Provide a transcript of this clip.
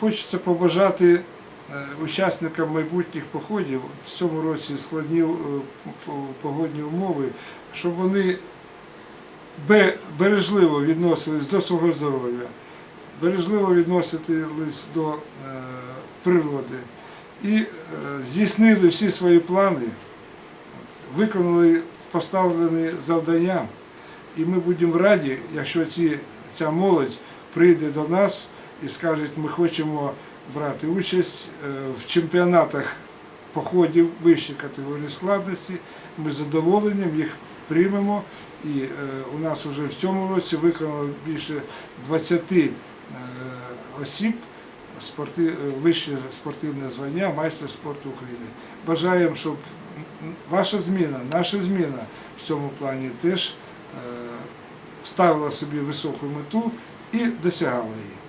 Хочеться побажати е, учасникам майбутніх походів в цьому році складні е, погодні умови, щоб вони бережливо відносились до свого здоров'я, бережливо відносились до е, природи і здійснили всі свої плани, виконали поставлені завдання. І ми будемо раді, якщо ці, ця молодь прийде до нас і скаже, ми хочемо брати участь е, в чемпіонатах походів вищої категорії складності. Ми з задоволенням їх приймемо. І е, у нас вже в цьому році виконало більше 20 е, осіб вище спортивне звання майстер спорту України. Бажаємо, щоб ваша зміна, наша зміна в цьому плані теж ставила собі високу мету і досягала її.